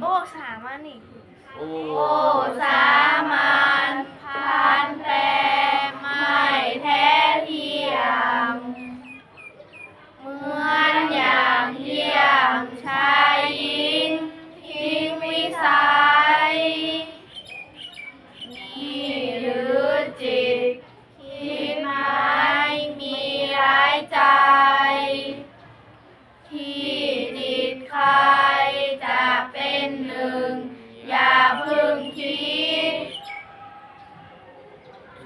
โอ้สามานี่โอ้โอ้สามัญพันแปร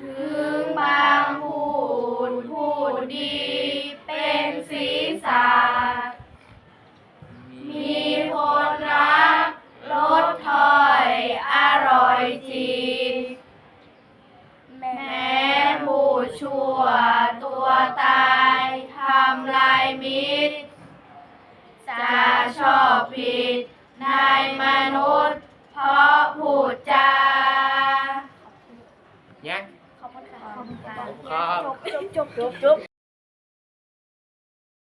ถึงบางพูดพูดดี เป็นศีรษะมีคนรักลดถอยอร่อยจิตแม้ผู้ชั่วตัวตายทำลายมิตรจะชอบผิดนมนุษย์ ขอบคุณค่ะครับจบจบจบจบ